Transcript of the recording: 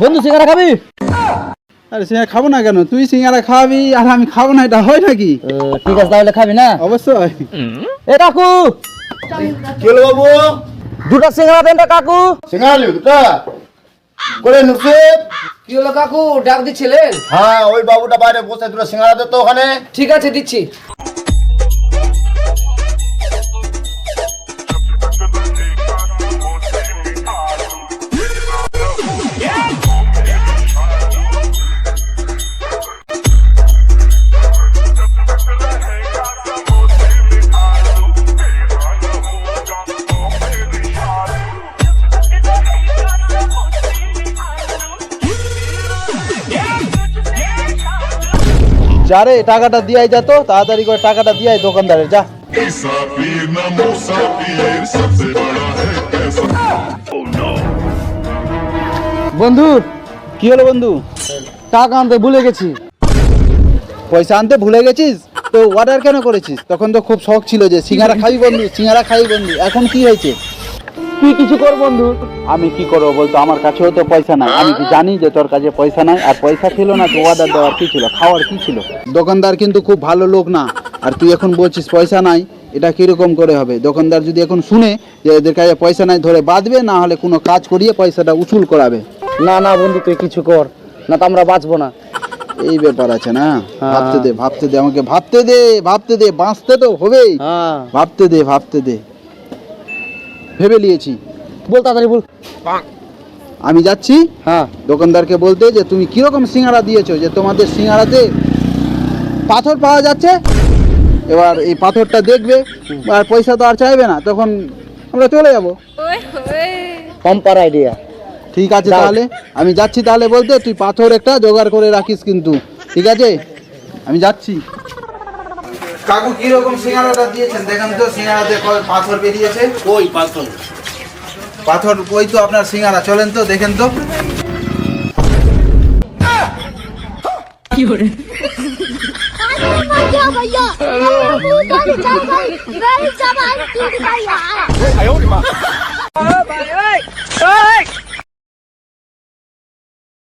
বন্ধু সিঙ্গারা খাবি? আরে সিঙ্গারা খাব না কেন? তুই সিঙ্গারা খাবি আর আমি খাব না এটা হয় নাকি? ঠিক আছে তাহলে খাবি না? অবশ্যই। এ কাকু! কি হলো বাবু? দুটো সিঙ্গারা দেন কাকু। সিঙ্গারা নিবি দুটা? করে নুসে কি হলো কাকু? ডাক দিচ্ছিলেন? হ্যাঁ ওই বাবুটা বাইরে বসে দুটো সিঙ্গারা দে তো ওখানে। ঠিক আছে দিচ্ছি। যারে টাকাটা দিয়াই তো, তাড়াতাড়ি করে টাকাটা দিয়াই দোকানদারের, যা। বন্ধু, কি হলো বন্ধু? টাকা আনতে ভুলে গেছি। পয়সা আনতে ভুলে গেছিস? তো অর্ডার কেন করেছিস? তখন তো খুব শখ ছিল যে সিঙ্গারা খাবি বন্ধু, সিঙ্গারা খাবি বন্ধু। এখন কি হয়েছে? তুই কিছু কর বন্ধু? আমি কি করব বলতো? আমার কাছেও তো পয়সা নাই। আমি কি জানি যে তোর কাছে পয়সা নাই? আর পয়সা ছিল না তো অর্ডার দেওয়ার কি ছিল? খাওয়ার কি ছিল? দোকানদার কিন্তু খুব ভালো লোক না। আর তুই এখন বলছিস পয়সা নাই এটা কীরকম করে হবে? দোকানদার যদি এখন শুনে যে এদের কাছে পয়সা নাই ধরে বাঁধবে না হলে কোনো কাজ করিয়ে পয়সাটা উসুল করাবে। না না বন্ধু তুই কিছু কর। না তো আমরা বাঁচবো না। এই ব্যাপার আছে না? হ্যাঁ। ভাবতে দে ভাবতে দে আমাকে ভাবতে দে ভাবতে দে বাঁচতে তো হবেই। হ্যাঁ। ভাবতে দে ভাবতে দে। ভেবে নিয়েছি। বল তাড়াতাড়ি বল। আমি যাচ্ছি। হ্যাঁ। দোকানদারকে বলতে যে তুমি কীরকম সিঙ্গারা দিয়েছ? যে তোমাদের সিঙ্গারাতে পাথর পাওয়া যাচ্ছে। এবার এই পাথরটা দেখবে আর পয়সা তো আর চাইবে না। তখন আমরা চলে যাব। কম্পার আইডিয়া ঠিক আছে তাহলে। আমি যাচ্ছি তাহলে বলতে তুই পাথর একটা জোগাড় করে রাখিস কিন্তু। ঠিক আছে? আমি যাচ্ছি। কাকু কি রকম সিঙ্গারাটা দিয়েছেন? দেখেন তো সিঙ্গারাতে পাথর বেরিয়েছে? কই পাথর? পাথর কই তো আপনার সিঙ্গারা। চলেন তো দেখেন তো। কি হরে ভাইয়া